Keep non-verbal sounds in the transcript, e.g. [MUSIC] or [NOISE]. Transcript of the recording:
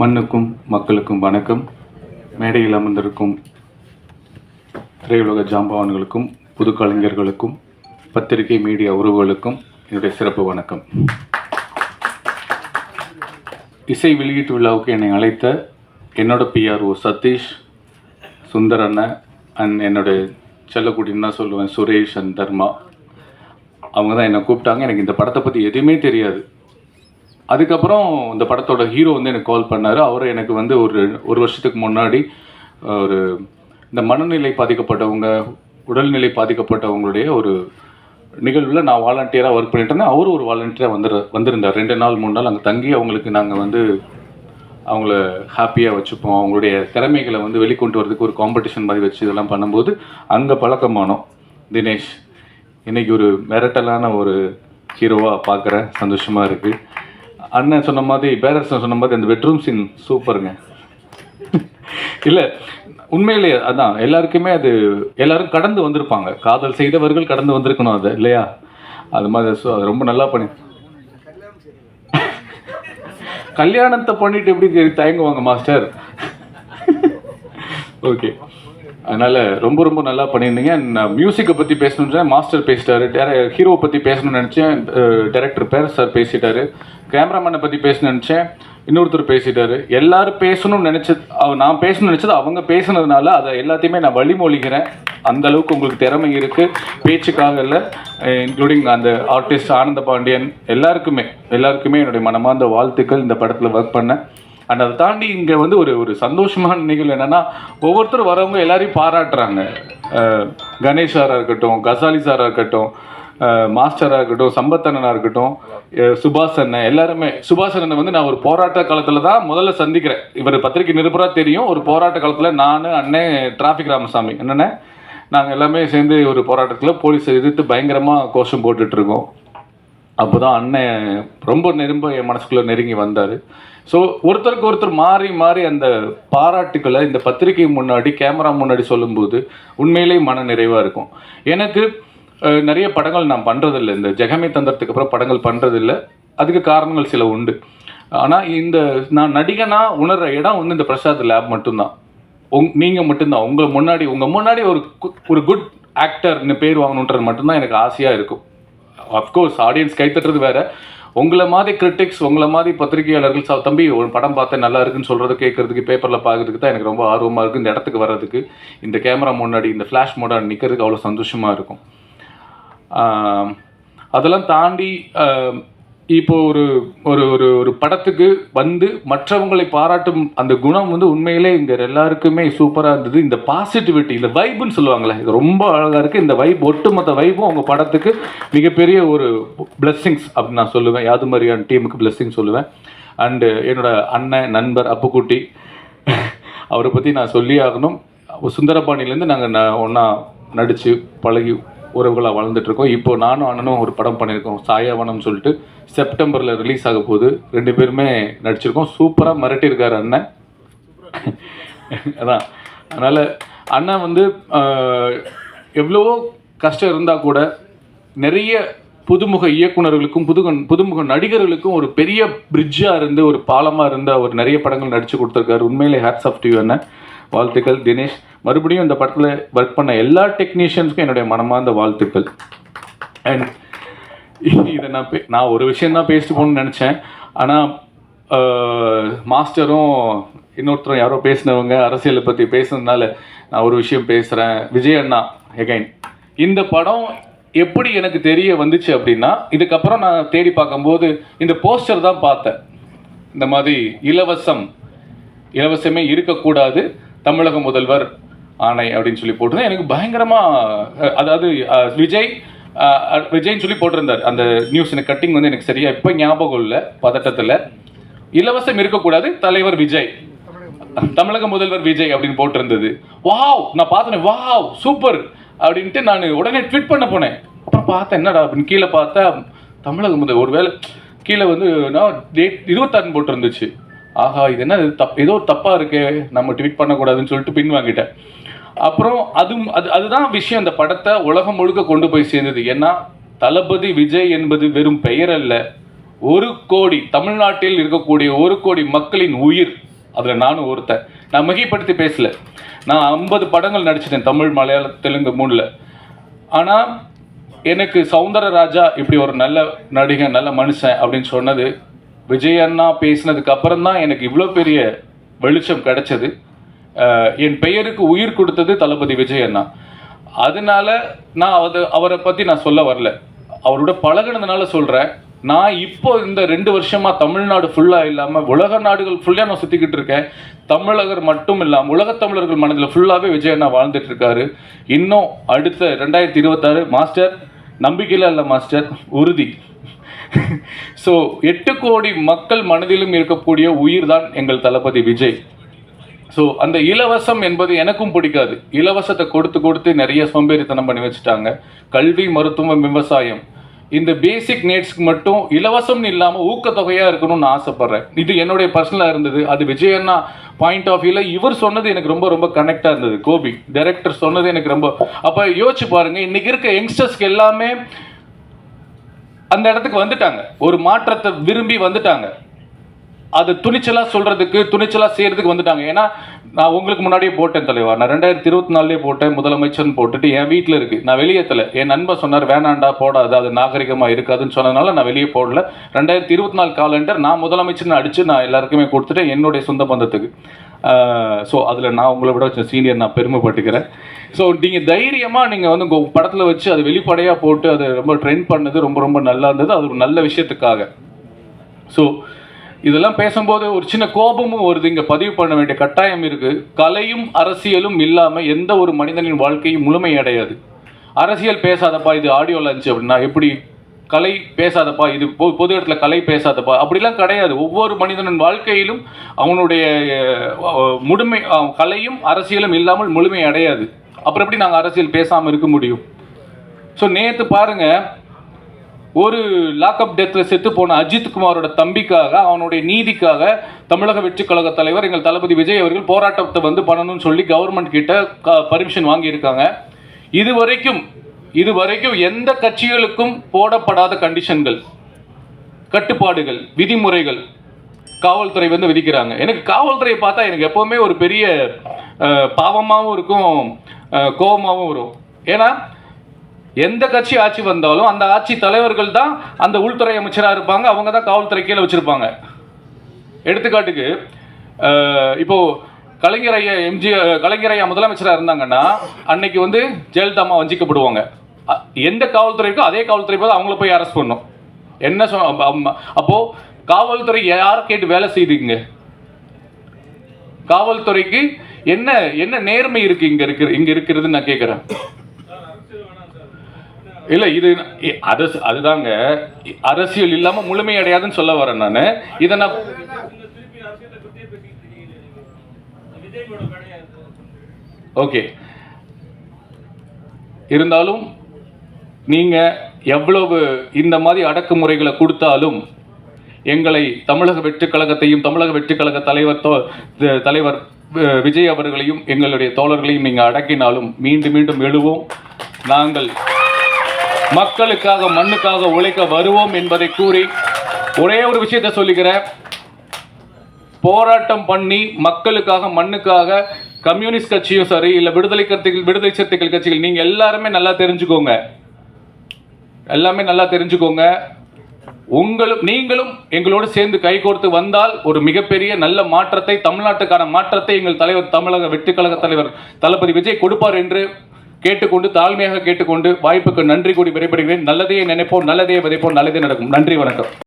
மண்ணுக்கும் மக்களுக்கும் வணக்கம். மேடையில் அமர்ந்திருக்கும் திரையுலக ஜாம்பவான்களுக்கும் புது கலைஞர்களுக்கும் பத்திரிகை மீடியா உறவுகளுக்கும் என்னுடைய சிறப்பு வணக்கம். இசை வெளியீட்டு விழாவுக்கு என்னை அழைத்த என்னோட பிஆர்ஓ சதீஷ் சுந்தர் அண்ணன் அண்ட் என்னோட செல்லக்குடின்னு தான் சொல்லுவேன் சுரேஷ் அண்ட் தர்மா. அவங்க தான் என்னை கூப்பிட்டாங்க. எனக்கு இந்த படத்தை பற்றி எதுவுமே தெரியாது. அதுக்கப்புறம் இந்த படத்தோட ஹீரோ வந்து எனக்கு கால் பண்ணார். அவர் எனக்கு வந்து ஒரு ஒரு வருஷத்துக்கு முன்னாடி ஒரு இந்த மனநிலை பாதிக்கப்பட்டவங்க உடல்நிலை பாதிக்கப்பட்டவங்களுடைய ஒரு நிகழ்வில் நான் வாலண்டியராக ஒர்க் பண்ணிட்டு இருந்தேன். அவரும் ஒரு வாலண்டியராக வந்துரு வந்திருந்தார். ரெண்டு நாள் மூணு நாள் அங்கே தங்கி அவங்களுக்கு நாங்கள் வந்து அவங்கள ஹாப்பியாக வச்சுப்போம். அவங்களுடைய திறமைகளை வந்து வெளிக்கொண்டு வரதுக்கு ஒரு காம்படிஷன் மாதிரி வச்சு இதெல்லாம் பண்ணும்போது அங்கே பழக்கமானோம். தினேஷ் இன்றைக்கி ஒரு மிரட்டலான ஒரு ஹீரோவாக பார்க்குறேன். சந்தோஷமாக இருக்குது அண்ணன் சொன்ன மாதிரி பேரரசன் சொன்ன மாதிரி அந்த பெட்ரூம் சீன் சூப்பருங்க இல்லை உண்மையிலேயே அதான் எல்லாருக்குமே அது எல்லாரும் கடந்து வந்திருப்பாங்க. காதல் செய்தவர்கள் கடந்து வந்திருக்கணும் அது இல்லையா? அது மாதிரி ஸோ அது ரொம்ப நல்லா பண்ணி கல்யாணத்தை பண்ணிட்டு எப்படி தயங்குவாங்க மாஸ்டர்? ஓகே அதனால் ரொம்ப ரொம்ப நல்லா பண்ணியிருந்தீங்க. நான் மியூசிக்கை பற்றி பேசணுன்னு மாஸ்டர் பேசிட்டாரு. டேர ஹீரோவை பற்றி பேசணும்னு நினச்சேன். டேரக்டர் uh, பேர் சார் பேசிட்டாரு. கேமராமேனை பற்றி பேசணும்னு நினச்சேன். இன்னொருத்தர் பேசிட்டாரு. எல்லாரும் பேசணும்னு நினச்சது நான் பேசணும்னு நினச்சது அவங்க பேசுனதுனால அதை எல்லாத்தையுமே நான் வழிமொழிகிறேன். அந்த அளவுக்கு உங்களுக்கு திறமை இருக்குது பேச்சுக்காக இல்லை இன்க்ளூடிங் அந்த ஆர்டிஸ்ட் ஆனந்த பாண்டியன். எல்லாருக்குமே எல்லாருக்குமே என்னுடைய மனமார்ந்த வாழ்த்துக்கள். இந்த படத்தில் ஒர்க் பண்ணேன் அண்ட் அதை தாண்டி இங்கே வந்து ஒரு ஒரு சந்தோஷமான நிகழ்வு என்னென்னா ஒவ்வொருத்தரும் வரவங்க எல்லாரையும் பாராட்டுறாங்க. கணேஷ் சாராக இருக்கட்டும் கசாலி சாராக இருக்கட்டும் மாஸ்டராக இருக்கட்டும் சம்பத்தண்ணனாக இருக்கட்டும் சுபாஷ் அண்ணன் எல்லாருமே. சுபாஷ் அண்ணனை வந்து நான் ஒரு போராட்ட காலத்தில் தான் முதல்ல சந்திக்கிறேன். இவர் பத்திரிகை நிருபராக தெரியும். ஒரு போராட்ட காலத்தில் நான் அண்ணன் டிராஃபிக் ராமசாமி. என்னென்ன? நாங்கள் எல்லாமே சேர்ந்து ஒரு போராட்டத்தில் போலீஸை எதிர்த்து பயங்கரமாக கோஷம் போட்டுட்ருக்கோம் அப்போ தான் அண்ணன் ரொம்ப நெரும்ப என் மனசுக்குள்ளே நெருங்கி வந்தார். ஸோ ஒருத்தருக்கு ஒருத்தர் மாறி மாறி அந்த பாராட்டுக்களை இந்த பத்திரிகை முன்னாடி கேமரா முன்னாடி சொல்லும்போது உண்மையிலேயே மன நிறைவாக இருக்கும். எனக்கு நிறைய படங்கள் நான் பண்ணுறதில்ல இந்த ஜெகமே தந்திரத்துக்கு அப்புறம் படங்கள் பண்ணுறதில்ல அதுக்கு காரணங்கள் சில உண்டு. ஆனால் இந்த நான் நடிகனாக உணர்கிற இடம் வந்து இந்த பிரசாத் லேப் மட்டும்தான். உங் நீங்கள் மட்டும்தான். உங்கள் முன்னாடி உங்கள் முன்னாடி ஒரு கு- ஒரு குட் ஆக்டர்னு பேர் வாங்கணுன்றது மட்டும்தான் எனக்கு ஆசையாக இருக்கும். அஃப்கோர்ஸ் ஆடியன்ஸ் கைத்தட்டுறது வேற. உங்களை மாதிரி கிரிட்டிக்ஸ் உங்களை மாதிரி பத்திரிகையாளர்கள் "சா- தம்பி ஒரு படம் பார்த்தேன் நல்லா இருக்குன்னு சொல்கிறது கேட்கறதுக்கு பேப்பரில் பார்க்கறதுக்கு தான் எனக்கு ரொம்ப ஆர்வமாக இருக்குது இந்த இடத்துக்கு வர்றதுக்கு இந்த கேமரா முன்னாடி இந்த ஃப்ளாஷ் மோடாடி நிற்கிறதுக்கு அவ்வளோ சந்தோஷமாக இருக்கும். அதெல்லாம் தாண்டி இப்போது இப்போ ஒரு ஒரு ஒரு ஒரு படத்துக்கு வந்து மற்றவங்களை பாராட்டும் அந்த குணம் வந்து உண்மையிலே இங்க எல்லாருக்குமே சூப்பரா இருந்தது. இந்த பாசிட்டிவிட்டி இந்த வைப்புன்னு சொல்லுவாங்களே இது ரொம்ப அழகா இருக்கு. இந்த வைப் ஒட்டுமொத்த வைப்பும் உங்க படத்துக்கு மிகப்பெரிய ஒரு பிளெஸ்ஸிங்ஸ் அப்படின்னு நான் சொல்லுவேன். யாது மாதிரியான டீமுக்கு பிளெஸ்ஸிங் சொல்லுவேன். அண்டு என்னோட அண்ணன் நண்பர் அப்புக்குட்டி அவரை பற்றி நான் சொல்லி ஆகணும். சுந்தரபாணிலேருந்து நாங்கள் ஒன்றா நடித்து பழகி உறவுகளாக வளர்ந்துட்டு இருக்கோம் இப்போ நானும் அண்ணனும் ஒரு படம் பண்ணியிருக்கோம். சாயாவனம் சொல்லிட்டு செப்டம்பரில் ரிலீஸ் ஆக போகுது. ரெண்டு பேருமே நடிச்சிருக்கோம். சூப்பராக மிரட்டியிருக்காரு அண்ணன். அதான். அதனால் அண்ணன் வந்து எவ்வளவோ கஷ்டம் இருந்தால் கூட நிறைய புதுமுக இயக்குனர்களுக்கும் புது புதுமுக நடிகர்களுக்கும் ஒரு பெரிய பிரிட்ஜாக இருந்து ஒரு பாலமாக இருந்து அவர் நிறைய படங்கள் நடித்து கொடுத்துருக்காரு. உண்மையிலே ஹேட்ஸ் ஆஃப் டியூ அண்ணன் வாழ்த்துக்கள் தினேஷ். மறுபடியும் இந்த படத்தில் ஒர்க் பண்ண எல்லா டெக்னீஷியன்ஸ்க்கும் என்னுடைய மனமார்ந்த வாழ்த்துக்கள். அண்ட் இதை நான் பே- நான் ஒரு விஷயம் தான் பேசிட்டு போகணும்னு நினச்சேன். ஆனால் மாஸ்டரும் இன்னொருத்தரும் யாரோ பேசினவங்க அரசியலை பற்றி பேசுனதுனால நான் ஒரு விஷயம் பேசுகிறேன் விஜய் அண்ணா எகைன் இந்த படம் எப்படி எனக்கு தெரிய வந்துச்சு அப்படின்னா இதுக்கப்புறம் நான் தேடி பார்க்கும்போது இந்த போஸ்டர் தான் பார்த்தேன். இந்த மாதிரி இலவசம் இலவசமே இருக்கக்கூடாது. தமிழக முதல்வர் ஆணை அப்படின்னு சொல்லி போட்டிருந்தேன். எனக்கு பயங்கரமாக அதாவது விஜய் விஜய்னு சொல்லி போட்டிருந்தார். அந்த நியூஸ் எனக்கு கட்டிங் வந்து எனக்கு சரியா இப்போ ஞாபகம் இல்லை பதட்டத்தில். இலவசம் இருக்கக்கூடாது தலைவர் விஜய். தமிழக முதல்வர் விஜய் அப்படின்னு போட்டிருந்தது. வாவ் நான் பார்த்தேன் வாவ் சூப்பர் அப்படின்ட்டு நான் உடனே ட்வீட் பண்ண போனேன். அப்புறம் பார்த்தேன் என்னடா அப்படின்னு கீழே பார்த்தா தமிழக முதல் ஒருவேளை கீழே வந்து நான் டேட் இருபத்தாறு போட்டிருந்துச்சு. ஆஹா இது என்ன இது தப் ஏதோ தப்பாக இருக்கே நம்ம ட்வீட் பண்ணக்கூடாதுன்னு சொல்லிட்டு பின் வாங்கிட்டேன். அப்புறம் அது அது அதுதான் விஷயம். அந்த படத்தை உலகம் முழுக்க கொண்டு போய் சேர்ந்தது. ஏன்னா தளபதி விஜய் என்பது வெறும் பெயர் அல்ல. ஒரு கோடி தமிழ்நாட்டில் இருக்கக்கூடிய ஒரு கோடி மக்களின் உயிர். அதில் நானும் ஒருத்தன். நான் மிகைப்படுத்தி பேசல. நான் ஐம்பது படங்கள் நடிச்சிட்டேன் தமிழ் மலையாளம் தெலுங்கு மூணில். ஆனால் எனக்கு சௌந்தரராஜா இப்படி ஒரு நல்ல நடிகன் நல்ல மனுஷன் அப்படின்னு சொன்னது விஜய் அண்ணா பேசினதுக்கு அப்புறம் தான் எனக்கு இவ்வளோ பெரிய வெளிச்சம் கிடைச்சது. என் பெயருக்கு உயிர் கொடுத்தது தளபதி விஜய் அண்ணா. அதனால நான் அது அவரை பற்றி நான் சொல்ல வரல. அவரோட பழகுனதுனால சொல்கிறேன் நான் இப்போ இந்த ரெண்டு வருஷமாக தமிழ்நாடு ஃபுல்லாக இல்லாமல் உலக நாடுகள் ஃபுல்லாக நான் சுற்றிக்கிட்டு இருக்கேன். தமிழகர் மட்டும் இல்லாமல் உலகத் தமிழர்கள் மனதில் ஃபுல்லாகவே விஜய் அண்ணா வாழ்ந்துட்டு இருக்காரு. இன்னும் அடுத்த ரெண்டாயிரத்தி இருபத்தாறு மாஸ்டர் நம்பிக்கையில் இல்லை மாஸ்டர் உறுதி. [LAUGHS] ஸோ எட்டு கோடி மக்கள் மனதிலும் இருக்கக்கூடிய உயிர் தான் எங்கள் தளபதி விஜய். ஸோ அந்த இலவசம் என்பது எனக்கும் பிடிக்காது. இலவசத்தை கொடுத்து கொடுத்து நிறைய சோம்பேறித்தனம் பண்ணி வச்சுட்டாங்க. கல்வி மருத்துவம் விவசாயம். இந்த பேசிக் நீட்ஸ்க்கு மட்டும் இலவசம்னு இல்லாமல் ஊக்கத்தொகையாக இருக்கணும்னு ஆசைப்பட்றேன். இது என்னுடைய பர்சனலாக இருந்தது. அது விஜயண்ணா பாயிண்ட் ஆஃப் வியூவில் இவர் சொன்னது எனக்கு ரொம்ப ரொம்ப கனெக்டாக இருந்தது. கோபி டைரக்டர் சொன்னது எனக்கு ரொம்ப. அப்போ யோசிச்சு பாருங்கள் இன்றைக்கி இருக்க யங்ஸ்டர்ஸ்க்கு எல்லாமே அந்த இடத்துக்கு வந்துட்டாங்க. ஒரு மாற்றத்தை விரும்பி வந்துட்டாங்க. அது துணிச்சலாக சொல்கிறதுக்கு துணிச்சலாக செய்கிறதுக்கு வந்துட்டாங்க. ஏன்னா நான் உங்களுக்கு முன்னாடியே போட்டேன் தலைவா. நான் ரெண்டாயிரத்தி இருபத்தி நாலுலேயே போட்டேன். முதலமைச்சர்னு போட்டுட்டு என் வீட்டில் இருக்குது நான் வெளியேற்றல என் நண்பர் சொன்னார் வேணாண்டா போடாது. அது நாகரிகமாக இருக்காதுன்னு சொன்னதுனால நான் வெளியே போடல. ரெண்டாயிரத்தி இருபத்தி நாலு காலண்டர் நான் முதலமைச்சர்னு அடித்து நான் எல்லாருக்குமே கொடுத்துட்டேன். என்னுடைய சொந்த பந்தத்துக்கு. ஸோ அதில் நான் உங்களை விட சீனியர் நான் பெருமைப்பட்டுக்கிறேன். ஸோ நீங்கள் தைரியமாக நீங்கள் வந்து உங்கள் படத்தில் வச்சு அது வெளிப்படையாக போட்டு அதை ரொம்ப ட்ரெண்ட் பண்ணது ரொம்ப ரொம்ப நல்லா இருந்தது. அது ஒரு நல்ல விஷயத்துக்காக. ஸோ இதெல்லாம் பேசும்போது ஒரு சின்ன கோபமும் வருது. இங்கே பதிவு பண்ண வேண்டிய கட்டாயம் இருக்குது கலையும் அரசியலும் இல்லாமல் எந்த ஒரு மனிதனின் வாழ்க்கையும் முழுமை அடையாது அரசியல் பேசாதப்பா இது ஆடியோ லஞ்ச் அப்படின்னா எப்படி கலை பேசாதப்பா இது பொ பொது இடத்துல கலை பேசாதப்பா? அப்படிலாம் கிடையாது. ஒவ்வொரு மனிதனின் வாழ்க்கையிலும் அவனுடைய முழுமை கலையும் அரசியலும் இல்லாமல் முழுமை அடையாது அப்புறம் எப்படி நாங்கள் அரசியல் பேசாமல் இருக்க முடியும்? ஸோ நேற்று பாருங்க ஒரு லாக்அப் டெத்தில் செத்து போன அஜித் குமாரோட தம்பிக்காக அவனுடைய நீதிக்காக தமிழக வெற்றிக் கழக தலைவர் எங்கள் தளபதி விஜய் அவர்கள் போராட்டத்தை வந்து பண்ணணும்னு சொல்லி கவர்மெண்ட் கிட்ட பர்மிஷன் வாங்கியிருக்காங்க. இது வரைக்கும் இது வரைக்கும் எந்த கட்சிகளுக்கும் போடப்படாத கண்டிஷன்கள் கட்டுப்பாடுகள் விதிமுறைகள் காவல்துறை வந்து விதிக்கிறாங்க. எனக்கு காவல்துறையை பார்த்தா எனக்கு எப்போவுமே ஒரு பெரிய பாவமாகவும் இருக்கும். கோபமாகவும் வரும். ஏன்னா எந்த கட்சி ஆட்சி வந்தாலும் அந்த ஆட்சி தலைவர்கள் தான் அந்த உள்துறை அமைச்சராக இருப்பாங்க அவங்க தான் காவல்துறை கீழே வச்சுருப்பாங்க. எடுத்துக்காட்டுக்கு இப்போது இப்போ கலைஞர் ஐயா எம்ஜி கலைஞர் ஐயா முதலமைச்சராக இருந்தாங்கன்னா அன்னைக்கு வந்து ஜெயலலிதா அம்மா வஞ்சிக்கப்படுவாங்க. அ- எந்த காவல்துறைக்கோ அதே காவல்துறை போது அவங்கள போய் அரெஸ்ட் பண்ணும். என்ன சொ அப்போது காவல்துறை யார் கேட்டு வேலை செய்துங்க காவல்துறைக்கு என்ன என்ன நேர்மை இருக்கு இங்க இருக்கிற இங்க இருக்கிறதுன்னு நான் கேட்குறேன் இல்ல இது அரசு அதுதாங்க. அரசியல் இல்லாம முழுமை அடையாதுன்னு சொல்ல வரேன் நான். இதை நான் ஓகே. இருந்தாலும் நீங்க எவ்வளவு இந்த மாதிரி அடக்குமுறைகளை கொடுத்தாலும் எங்களை தமிழக வெற்றி கழகத்தையும் தமிழக வெற்றி கழக தலைவர் தலைவர் விஜய் அவர்களையும் எங்களுடைய தோழர்களையும் நீங்கள் அடக்கினாலும் மீண்டும் மீண்டும் எழுவோம். நாங்கள் மக்களுக்காக மண்ணுக்காக உழைக்க வருவோம் என்பதை கூறி ஒரே ஒரு விஷயத்தை சொல்லிக்கிறேன் போராட்டம் பண்ணி மக்களுக்காக மண்ணுக்காக கம்யூனிஸ்ட் கட்சியும் சரி இல்லை விடுதலை கட்சிகள் விடுதலை சிறுத்தைகள் கட்சிகள் நீங்கள் எல்லாருமே நல்லா தெரிஞ்சுக்கோங்க. எல்லாமே நல்லா தெரிஞ்சுக்கோங்க. உங்களும் நீங்களும் எங்களோடு சேர்ந்து கைகோர்த்து வந்தால் ஒரு மிகப்பெரிய நல்ல மாற்றத்தை தமிழ்நாட்டுக்கான மாற்றத்தை எங்கள் தலைவர் தமிழக வெட்டுக்கழக தலைவர் தளபதி விஜய் கொடுப்பார் என்று கேட்டுக்கொண்டு தாழ்மையாக கேட்டுக்கொண்டு வாய்ப்புக்கு நன்றி கூடி விடைபெறுகிறேன். நல்லதையே நினைப்போம் நல்லதையே விதைப்போம் நல்லதே நடக்கும். நன்றி வணக்கம்.